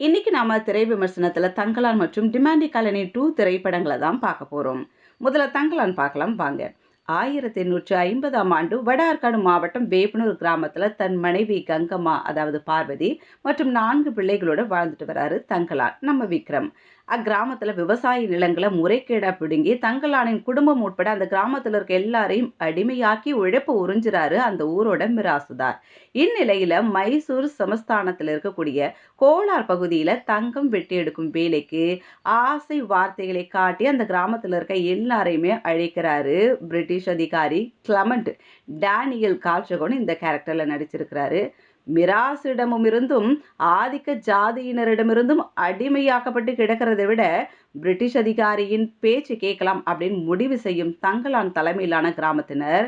இன்னைக்கு நாம திரை விமர்சனத்துல தங்கலான் மற்றும் டிமாண்டி காலனி டூ திரைப்படங்களை தான் பார்க்க போறோம். முதல்ல தங்கலான் பார்க்கலாம் வாங்க. ஆயிரத்தி எண்ணூற்று ஐம்பதாம் ஆண்டு வட ஆற்காடு மாவட்டம் வேப்பனூர் கிராமத்தில் தன் மனைவி கங்கம்மா அதாவது பார்வதி மற்றும் நான்கு பிள்ளைகளோட வாழ்ந்துட்டு வராரு தங்கலான் நம்ம விக்ரம். அக்கிராமத்தில் விவசாய நிலங்களை முறைகேடாக பிடுங்கி தங்கலானின் குடும்பம் உட்பட அந்த கிராமத்தில் இருக்க எல்லாரையும் அடிமையாக்கி உழைப்பு உறிஞ்சுறாரு அந்த ஊரோட மிராசுதார். இந்நிலையில் மைசூர் சமஸ்தானத்தில் இருக்கக்கூடிய கோலார் பகுதியில் தங்கம் வெட்டி எடுக்கும் வேலைக்கு ஆசை வார்த்தைகளை காட்டி அந்த கிராமத்தில் இருக்க எல்லாரையுமே அழைக்கிறாரு பிரிட்டிஷ் அதிகாரி கிளமண்ட். டேனியல் கால்சகோன் இந்த கேரக்டரில் நடிச்சிருக்கிறாரு. மிராசிடமுமிருந்தும் ஆதிக்க ஜாதியினரிடமிருந்தும் அடிமையாக்கப்பட்டு கிடக்கிறதை விட பிரிட்டிஷ் அதிகாரியின் பேச்சு கேட்கலாம் அப்படின்னு முடிவு செய்யும் தங்கலான் தலைமையிலான கிராமத்தினர்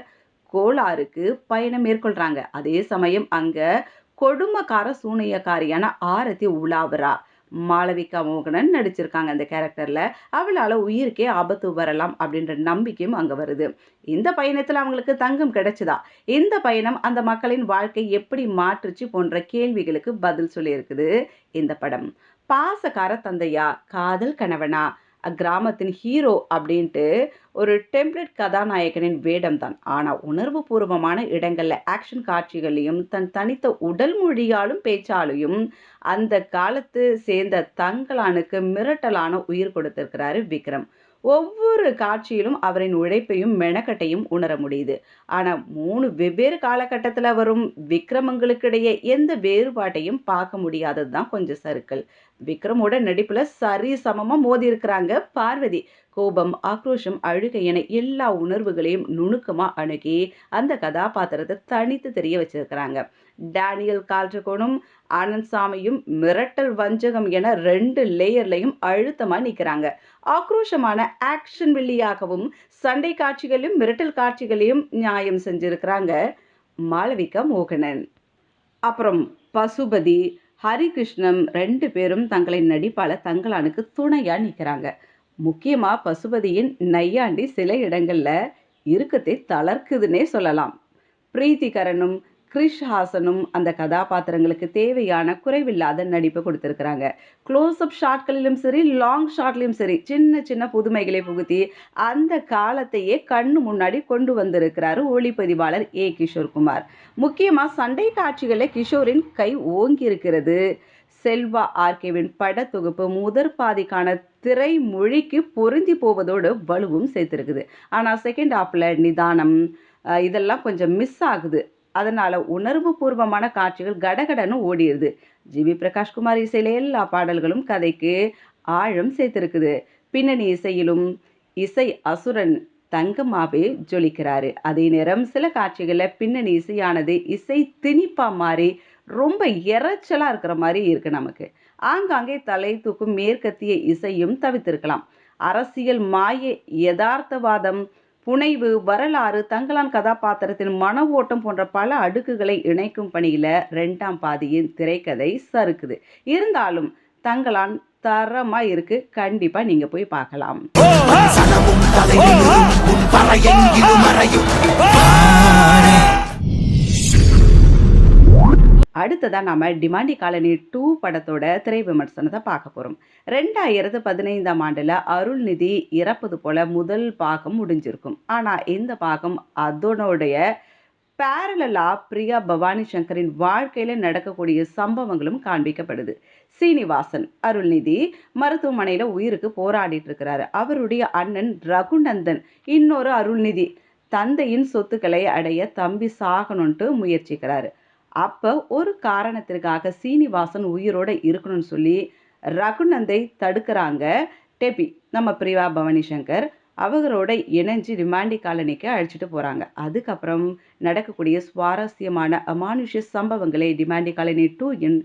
கோலாருக்கு பயணம் மேற்கொள்கிறாங்க அதே சமயம் அங்கே கொடுமக்கார சூனியக்காரியான ஆரத்தி உலாவரா மாளவிகா மோகனன் நடிச்சிருக்காங்க அந்த கேரக்டரில் அவளால் உயிருக்கே ஆபத்து வரலாம் அப்படின்ற நம்பிக்கையும் அங்கே வருது. இந்த பயணத்தில் அவங்களுக்கு தங்கம் கிடைச்சதா? இந்த பயணம் அந்த மக்களின் வாழ்க்கை எப்படி மாற்றுச்சு போன்ற கேள்விகளுக்கு பதில் சொல்லியிருக்குது இந்த படம். பாசக்கார தந்தையா காதல் கணவனா? அக்கிராமத்தின் ஹீரோ அப்படின்ட்டு ஒரு டெம்ப்ளேட் கதாநாயகனின் வேடம் தான் ஆனால் உணர்வு பூர்வமான இடங்களில் ஆக்ஷன் காட்சிகளையும் தன் தனித்த உடல் மொழியாலும் பேச்சாலையும் அந்த காலத்து சேர்ந்த தங்கலானுக்கு மிரட்டலான உயிர் கொடுத்திருக்கிறாரு விக்ரம். ஒவ்வொரு காட்சியிலும் அவரின் உழைப்பையும் மெனக்கட்டையும் உணர முடியுது. ஆனால் மூணு வெவ்வேறு காலகட்டத்தில் வரும் விக்ரமங்களுக்கிடையே எந்த வேறுபாட்டையும் பார்க்க முடியாதது தான் கொஞ்சம் சருக்கள் விக்ரமோட நடிப்பில் சரி சமமாக மோதி இருக்கிறாங்க பார்வதி. கோபம் ஆக்ரோஷம் அழுகை என எல்லா உணர்வுகளையும் நுணுக்கமாக அணுகி அந்த கதாபாத்திரத்தை தனித்து தெரிய வச்சிருக்கிறாங்க. டேனியல் கால்ட்ரகோனும் ஆனந்த் சாமியும் மிரட்டல் வஞ்சகம் என ரெண்டு லேயர்லையும் அழுத்தமாக நிற்கிறாங்க ஆக்ரோஷமான ஆக்ஷன் வில்லியாகவும் சண்டை காட்சிகளையும் மிரட்டல் காட்சிகளையும் நியாயம் செஞ்சிருக்கிறாங்க மாளவிகா மோகனன். அப்புறம் பசுபதி ஹரிகிருஷ்ணம் ரெண்டு பேரும் தங்களின் நடிப்பால தங்களானுக்கு துணையாக நிற்கிறாங்க முக்கியமாக பசுபதியின் நையாண்டி சில இடங்களில் இருக்கத்தை தளர்க்குதுன்னே சொல்லலாம். பிரீத்திகரனும் கிரிஷ் ஹாசனும் அந்த கதாபாத்திரங்களுக்கு தேவையான குறைவில்லாத நடிப்பு கொடுத்துருக்குறாங்க. க்ளோஸ்அப் ஷாட்களிலும் சரி லாங் ஷாட்லையும் சரி சின்ன சின்ன புதுமைகளை புகுத்தி அந்த காலத்தையே கண்ணு முன்னாடி கொண்டு வந்திருக்கிறாரு ஒளிப்பதிவாளர் ஏ கிஷோர்குமார் முக்கியமாக சண்டை காட்சிகளில் கிஷோரின் கை ஓங்கி இருக்கிறது செல்வா ஆர்கேவின் படத்தொகுப்பு முதற் பாதிக்கான திரை மொழிக்கு பொருந்தி போவதோடு வலுவும் சேர்த்துருக்குது. ஆனால் செகண்ட் ஹாஃபில் நிதானம் இதெல்லாம் கொஞ்சம் மிஸ் ஆகுது. அதனால் உணர்வு பூர்வமான காட்சிகள் கடகடன்னு ஓடிடுது. ஜிவி பிரகாஷ்குமார் இசையில் எல்லா பாடல்களும் கதைக்கு ஆழம் சேர்த்துருக்குது. பின்னணி இசையிலும் இசை அசுரன் தங்கமாவே ஜொலிக்கிறாரு. அதே நேரம் சில காட்சிகளில் பின்னணி இசையானது இசை திணிப்பா மாறி ரொம்ப இறைச்சலாக இருக்கிற மாதிரி இருக்குது நமக்கு. ஆங்காங்கே தலை தூக்கும் மேற்கத்திய இசையும் தவித்திருக்கலாம். அரசியல் மாய யதார்த்தவாதம் புனைவு வரலாறு தங்கலான் கதாபாத்திரத்தின் மன ஓட்டம் போன்ற பல அடுக்குகளை இணைக்கும் பணியில் ரெண்டாம் பாதியின் திரைக்கதை சறுக்குது. இருந்தாலும் தங்கலான் தரமா இருக்கு. கண்டிப்பா நீங்க போய் பார்க்கலாம். அடுத்ததாக நம்ம டிமாண்டி காலனி டூ படத்தோட திரை விமர்சனத்தை பார்க்க போகிறோம் ரெண்டாயிரத்து பதினைந்தாம் ஆண்டில் அருள்நிதி இறப்பது போல் முதல் பாகம் முடிஞ்சிருக்கும். ஆனால் இந்த பாகம் அதனுடைய பேரலாக பிரியா பவானி சங்கரின் வாழ்க்கையில் நடக்கக்கூடிய சம்பவங்களும் காண்பிக்கப்படுது. சீனிவாசன் அருள்நிதி மருத்துவமனையில் உயிருக்கு போராடிட்டு இருக்கிறாரு அவருடைய அண்ணன் ரகுநந்தன் இன்னொரு அருள்நிதி தந்தையின் சொத்துக்களை அடைய தம்பி சாகணுன்ட்டு முயற்சிக்கிறாரு. அப்போ ஒரு காரணத்திற்காக சீனிவாசன் உயிரோட இருக்கணும்னு சொல்லி ரகுநந்தை தடுக்கிறாங்க. டெபி நம்ம பிரிவா பவானி சங்கர் அவங்களோட இணைஞ்சு ரிமாண்டி காலனிக்கு அழைச்சிட்டு போகிறாங்க அதுக்கப்புறம் நடக்கக்கூடிய சுவாரஸ்யமான அமானுஷ சம்பவங்களை டிமாண்டி காலனி டூ இன்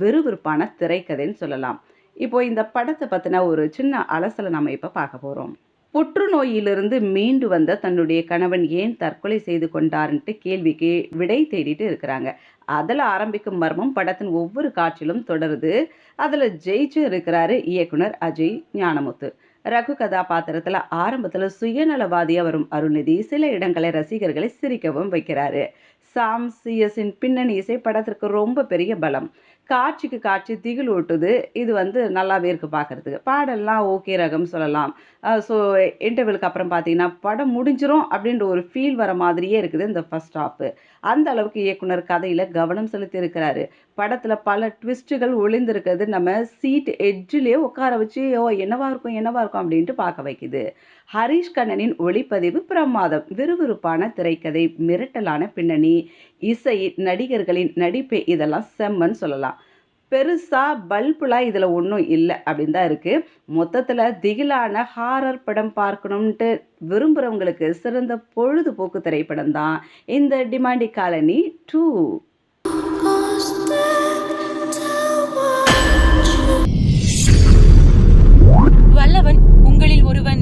விறுவிறுப்பான திரைக்கதைன்னு சொல்லலாம். இப்போ இந்த படத்தை பற்றின ஒரு சின்ன அலசலை நம்ம இப்போ பார்க்க போகிறோம் புற்றுநோயிலிருந்து மீண்டு வந்த தன்னுடைய கணவன் ஏன் தற்கொலை செய்து கொண்டார்ன்ட்டு கேள்விக்கு விடை தேடிட்டு இருக்கிறாங்க. அதில் ஆரம்பிக்கும் மர்மம் படத்தின் ஒவ்வொரு காட்சியிலும் தொடருது. அதில் ஜெயிச்சு இருக்கிறாரு இயக்குனர் அஜய் ஞானமுத்து. ரகு கதாபாத்திரத்தில் ஆரம்பத்தில் சுயநலவாதியாக வரும் அருள்நிதி சில இடங்களை ரசிகர்களை சிரிக்கவும் வைக்கிறாரு. சாம் சிஎஸின் பின்னணி இசை படத்திற்கு ரொம்ப பெரிய பலம். காட்சிக்கு காட்சி திகில் ஊட்டுது இது வந்து நல்லாவே இருக்குது பார்க்குறதுக்கு பாடல்லாம் ஓகே ரகம் சொல்லலாம். ஸோ இன்டர்வெலுக்கு அப்புறம் பார்த்தீங்கன்னா படம் முடிஞ்சிரும் அப்படின்ற ஒரு ஃபீல் வர மாதிரியே இருக்குது இந்த ஃபர்ஸ்ட் ஹாஃபு அந்த அளவுக்கு இயக்குனர் கதையில் கவனம் செலுத்தி இருக்கிறாரு படத்தில் பல ட்விஸ்ட்டுகள் ஒளிந்திருக்கிறது நம்ம சீட் எட்ஜிலே உட்கார வச்சு ஓ என்னவா இருக்கும் என்னவா இருக்கும்? அப்படின்ட்டு பார்க்க வைக்குது. ஹரிஷ் கண்ணனின் ஒளிப்பதிவு பிரமாதம். விறுவிறுப்பான திரைக்கதை மிரட்டலான பின்னணி இசை நடிகர்களின் நடிப்பு இதெல்லாம் செம்மன்னு சொல்லலாம். பெருசாக பல்புலாம் இதில் ஒன்றும் இல்லை அப்படின்னு தான் இருக்குது மொத்தத்தில் திகிலான ஹாரர் படம் பார்க்கணுன்ட்டு விரும்புகிறவங்களுக்கு சிறந்த பொழுதுபோக்கு திரைப்படம் தான் இந்த டிமாண்டி காலனி டூ. வல்லவன் உங்களில் ஒருவன்